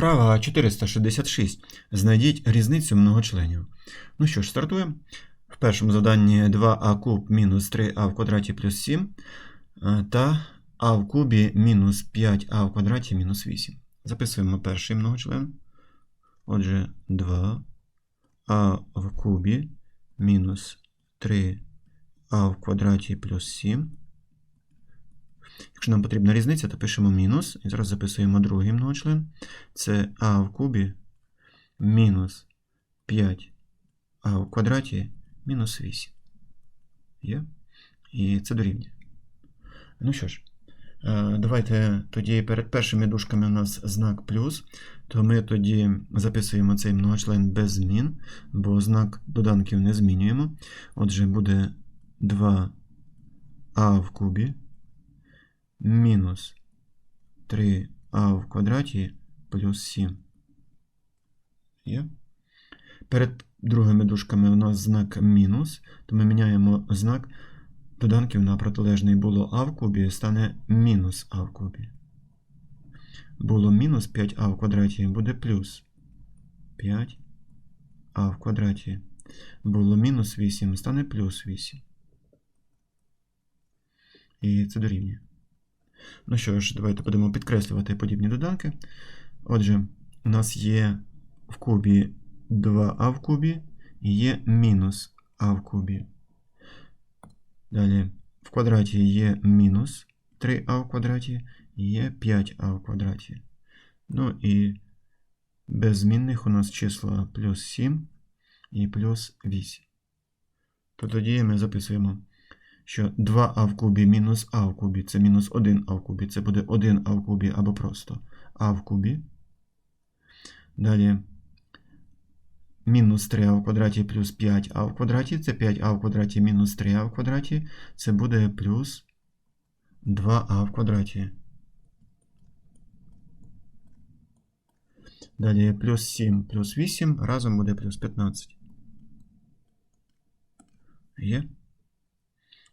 Вправа 466. Знайдіть різницю многочленів. Ну що ж, стартуємо. В першому заданні 2а куб мінус 3а в квадраті плюс 7 е, та а в кубі мінус 5а в квадраті мінус 8. Записуємо перший многочлен. Отже, 2а в кубі мінус 3а в квадраті плюс 7. Якщо нам потрібна різниця, то пишемо мінус. І зараз записуємо другий многочлен. Це а в кубі мінус 5а в квадраті мінус 8. Є? І це дорівнює. Ну що ж, е, давайте тоді перед першими дужками у нас знак плюс, то ми тоді записуємо цей многочлен без змін, бо знак доданків не змінюємо. Отже, буде 2а в кубі мінус 3а в квадраті плюс 7. Є? Перед другими дужками у нас знак мінус, то ми міняємо знак доданків на протилежний було а в кубі, стане мінус а в кубі. Було мінус 5а в квадраті, буде плюс 5а в квадраті. Було мінус 8, стане плюс 8. І це дорівнює. Ну що ж, давайте будемо підкреслювати подібні доданки. Отже, у нас є в кубі 2а в кубі і є мінус а в кубі. Далі в квадраті є мінус 3а в квадраті і є 5а в квадраті. Ну і без змінних у нас числа плюс 7 і плюс 8. То тоді ми записуємо що 2а в кубі мінус а в кубі це мінус 1а в кубі. Це буде 1а в кубі або просто а в кубі. Далі мінус 3а в квадраті плюс 5а в квадраті. Це 5а в квадраті мінус 3а в квадраті. Це буде плюс 2а в квадраті. Далі плюс 7 плюс 8 разом буде плюс 15. Є?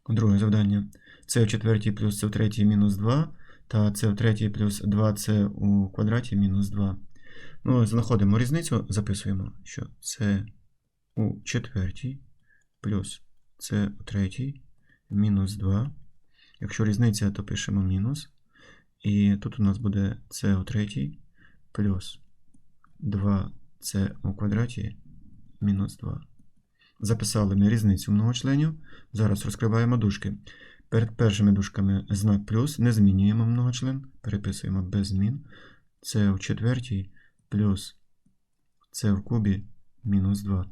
Друге завдання. Це в четвертій плюс це в третій мінус 2. Та це в третій плюс 2 це у квадраті мінус 2. Ну, знаходимо різницю, записуємо, що це у четвертій плюс це у третій мінус 2. Якщо різниця, то пишемо мінус. І тут у нас буде це у третій плюс 2 це у квадраті мінус 2. Записали ми різницю многочленів. Зараз розкриваємо дужки. Перед першими дужками знак плюс, не змінюємо многочлен, переписуємо без змін. Це в четвертій плюс це в кубі мінус 2.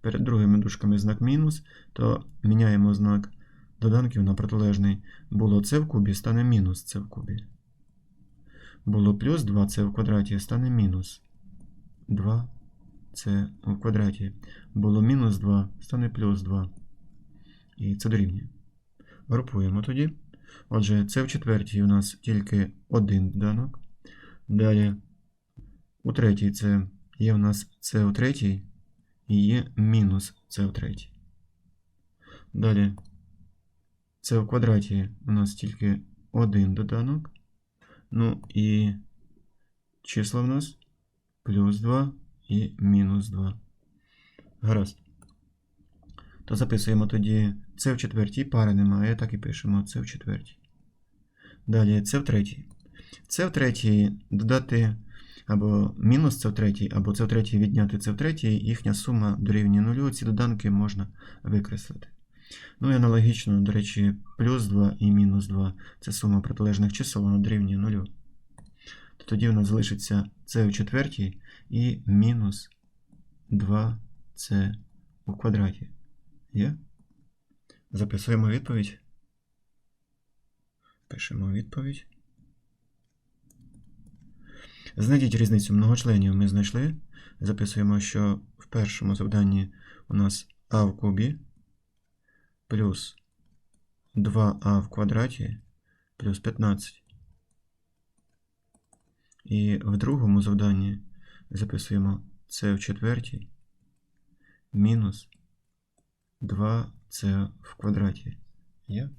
Перед другими дужками знак мінус, то міняємо знак доданків на протилежний. Було це в кубі, стане мінус це в кубі. Було плюс 2 це в квадраті, стане мінус 2 це в квадраті. Було мінус 2, стане плюс 2. І це дорівнює. Групуємо тоді. Отже, це в четвертій у нас тільки один доданок. Далі, у третій це є у нас це у третій і є мінус це у третій. Далі, це в квадраті у нас тільки один доданок. Ну і числа в нас плюс 2 і мінус 2. Гаразд. То записуємо тоді це в четвертій, пари немає, так і пишемо це в четвертій. Далі це в третій. Це в третій додати або мінус це в третій, або це в третій відняти це в третій, їхня сума дорівнює нулю. Ці доданки можна викреслити. Ну і аналогічно, до речі, плюс 2 і мінус 2 це сума протилежних чисел, вона дорівнює нулю. То тоді у нас залишиться це в четвертій і мінус 2c у квадраті. Є? Записуємо відповідь. Пишемо відповідь. Знайдіть різницю многочленів ми знайшли. Записуємо, що в першому завданні у нас а в кубі плюс 2а в квадраті плюс 15. І в другому завданні записуємо С в четвертій мінус 2C в квадраті. Є?